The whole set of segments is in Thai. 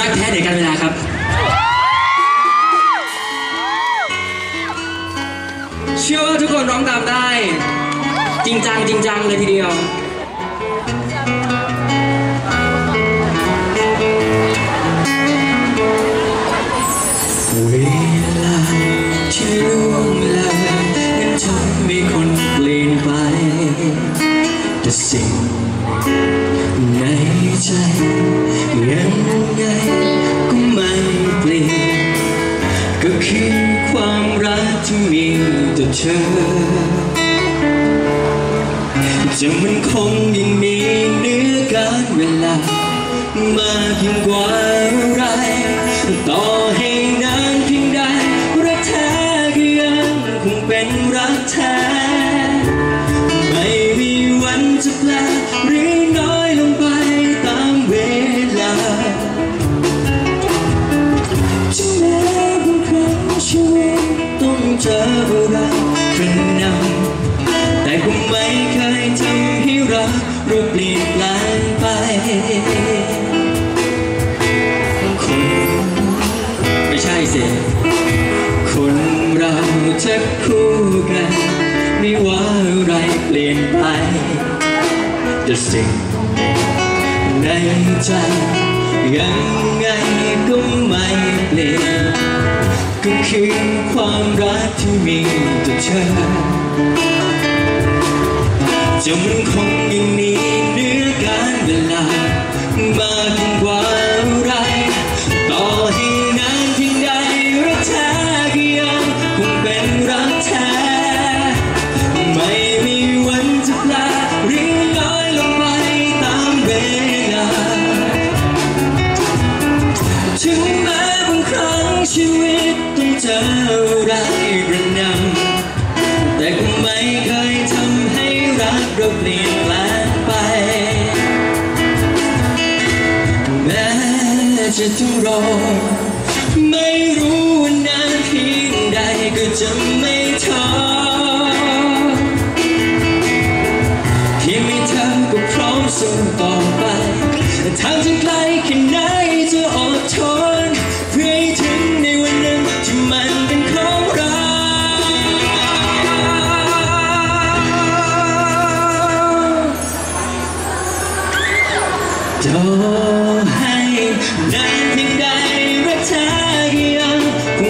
รักแท้เดี๋ยวกันเวลาครับ เชื่อว่าทุกคนร้องตามได้ จริงจังจริงจังเลยทีเดียวเวลาที่ล่วงเลยนั้นทำให้คนเปลี่ยนไป แต่สิ่งในใจ ยังไงก็ไม่เปลี่ยนก็คือความรักที่มีต่อเธอ จะมันคงยังมีเนื้อการเวลามากยิ่งกว่าอะไรต่อให้ รักเปลี่ยนแปลงไปคนไม่ใช่สิคนเราจะคู่กัน ไม่ว่าอะไรเปลี่ยนไปแต่สิ่งในใจยังไงก็ไม่เปลี่ยนก็คือความรักที่มีต่อเธอ จะมันคงยังมีเนื้อการเวลามากยิ่งกว่าอะไรต่อให้นานเพียงใดรักแท้ก็ยังคงเป็นรักแท้ไม่มีวันจะแปลหรือน้อยลงไปตามเวลาถึงแม้บางครั้งชีวิตต้องเจอ กเราเปลี่ยนแปลงไป แม้จะทุรนไม่รู้นานเพียงใดก็จะไม่ท้อเพียงมีเธอก็พร้อมสู้ต่อ ต่อให้นานเพียงใดรักเธอยังคง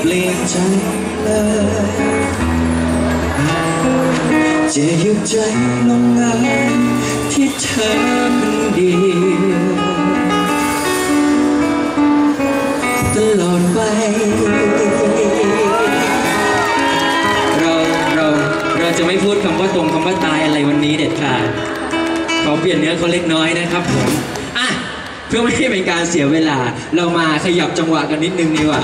เปลี่ยนใจเลยจะยุดใจลงงานที่เธอคนเดียวตลอดไป เราเราเราจะไม่พูดคำว่าตรงคำว่าตายอะไรวันนี้เด็ดขาดขอเปลี่ยนเนื้อเขาเล็กน้อยนะครับผม อะ เพื่อไม่ให้เป็นการเสียเวลา เรามาขยับจังหวะกันนิดนึงดีกว่า